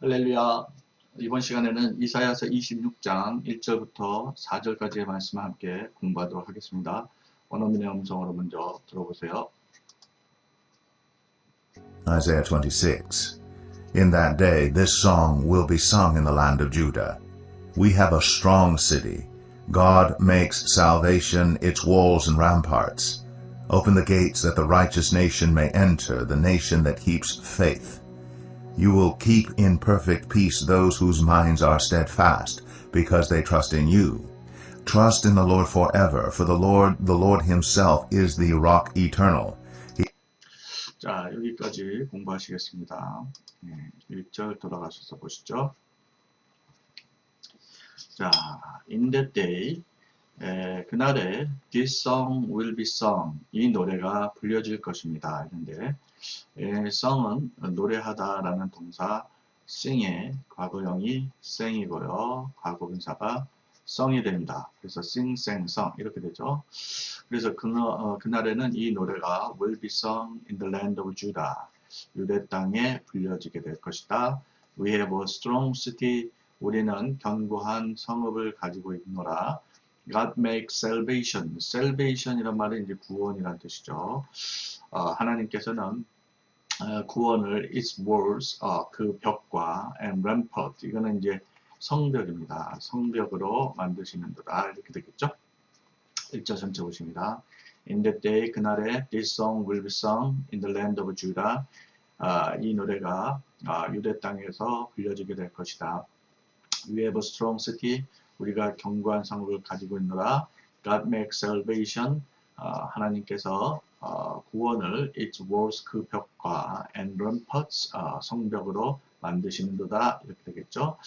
할렐루야. 이번 시간에는 이사야서 26장 1절부터 4절까지의 말씀을 함께 공부하도록 하겠습니다. 원어민의 음성으로 먼저 들어보세요. Isaiah 26. In that day this song will be sung in the land of Judah. We have a strong city. God makes salvation its walls and ramparts. Open the gates that the righteous nation may enter, the nation that keeps faith. You will keep in perfect peace those whose minds are steadfast, because they trust in you. Trust in the Lord forever, for the Lord, the Lord himself is the rock eternal. 자, 여기까지 공부하시겠습니다. 네, 1절 돌아가셔서 보시죠. 자, in that day, 에, 그날에 this song will be sung. 이 노래가 불려질 것입니다. 했는데, 에, song은 노래하다 라는 동사 sing의 과거형이 sing이고요. 과거분사가 song이 됩니다. 그래서 sing, sang, song 이렇게 되죠. 그래서 그, 어, 그날에는 이 노래가 will be sung in the land of Judah. 유대 땅에 불려지게 될 것이다. We have a strong city. 우리는 견고한 성읍을 가지고 있노라. God makes salvation. salvation이란 말은 이제 구원이란 뜻이죠. 어, 하나님께서는 어, 구원을 its walls, 어, 그 벽과 and rampart, 이거는 이제 성벽입니다. 성벽으로 만드시는도다. 이렇게 되겠죠. 1절 전체 보십니다. In that day, 그날에 this song will be sung in the land of Judah. 아, 이 노래가 아, 유대 땅에서 불려지게 될 것이다. We have a strong city. 우리가 견고한 성읍을 가지고 있노라. God makes salvation. 아, 하나님께서 어, 구원을 its walls 그 벽과 and ramparts 어, 성벽으로 만드시는도다 이렇게 되겠죠.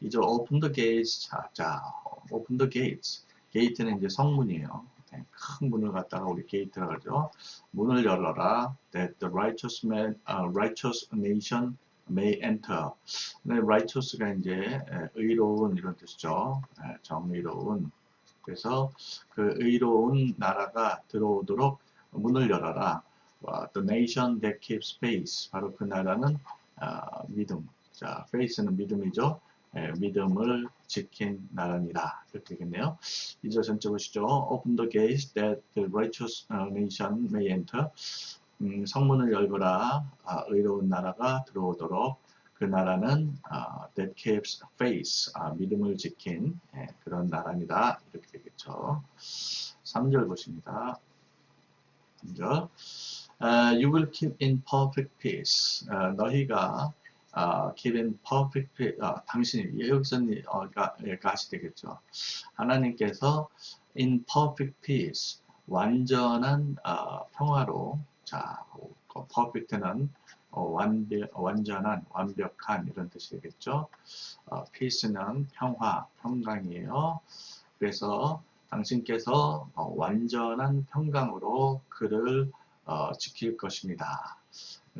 이제 open the gates 자, 자 open the gates 게이트는 이제 성문이에요. 네, 큰 문을 갖다가 우리 게이트라고 하죠. 문을 열어라. That the righteous man, uh, righteous nation may enter. 네, righteous가 이제 에, 의로운 이런 뜻이죠. 에, 정의로운. 그래서 그 의로운 나라가 들어오도록 문을 열어라. 어, the nation that keeps faith. 바로 그 나라는 아, 믿음. 자, faith는 믿음이죠. 예, 믿음을 지킨 나라니라 이렇게 되겠네요. 이절 전체 보시죠. Open the gates that the righteous uh, nation may enter. 음, 성문을 열거라. 아, 의로운 나라가 들어오도록 그 나라는 아, that keeps faith. 아, 믿음을 지킨 예, 그런 나라니다 이렇게 되겠죠. 3절 보십니다. 3절. Uh, you will keep in perfect peace. 어, 너희가 어, keep in perfect peace. 어, 당신이 여기서는 어, 가, 예, 가시 되겠죠. 하나님께서 in perfect peace 완전한 어, 평화로 자 어, perfect는 어, 완벽, 완전한 완벽한 이런 뜻이 되겠죠. 어, peace는 평화 평강이에요. 그래서 당신께서 어, 완전한 평강으로 그를 어, 지킬 것입니다.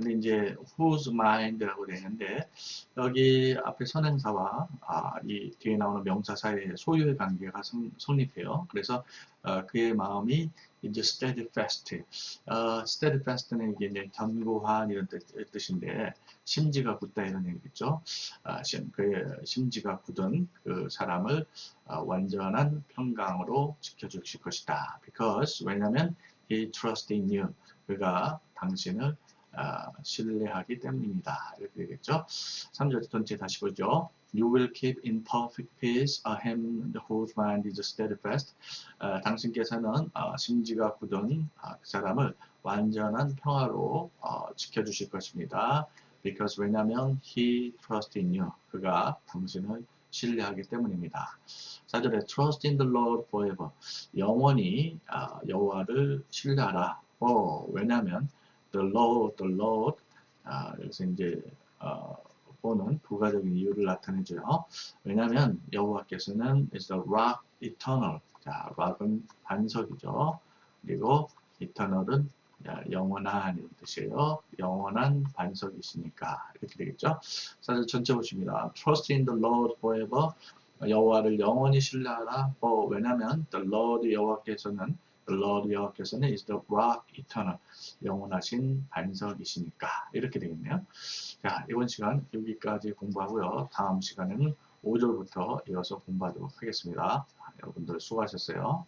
근데 이제 whose mind라고 되는데 여기 앞에 선행사와 아, 이 뒤에 나오는 명사 사이의 소유의 관계가 성, 성립해요. 그래서 어, 그의 마음이 이제 steadfast, 어, steadfast는 이게 이제 견고한 이런 뜻, 뜻인데 심지가 굳다 이런 얘기겠죠. 아, 심, 그의 심지가 굳은 그 사람을 어, 완전한 평강으로 지켜주실 것이다. Because 왜냐하면 he trusts in you. 그가 당신을 아, 신뢰하기 때문입니다. 이렇게 되겠죠. 3절 전체 다시 보죠. You will keep in perfect peace a him whose mind is steadfast. 아, 당신께서는 아, 심지가 굳은 아, 그 사람을 완전한 평화로 어, 지켜주실 것입니다. Because 왜냐하면 he trusts in you. 그가 당신을 신뢰하기 때문입니다. 4절에 trust in the Lord forever. 영원히 아, 여호와를 신뢰하라. 어, 왜냐하면 the Lord, the Lord. 아, 그래서 이제 어, 보는 부가적인 이유를 나타내줘요. 왜냐하면 여호와께서는 is the rock eternal. 자, rock은 반석이죠. 그리고 eternal은 야, 영원한 뜻이에요. 영원한 반석이시니까 이렇게 되겠죠. 사실 전체 보십니다. Trust in the Lord forever. 여호와를 영원히 신뢰하라. 뭐 왜냐하면 the Lord 여호와께서는 The Lord여께서는 is the rock eternal. 영원하신 반석이시니까. 이렇게 되겠네요. 자, 이번 시간 여기까지 공부하고요. 다음 시간에는 5절부터 이어서 공부하도록 하겠습니다. 자, 여러분들 수고하셨어요.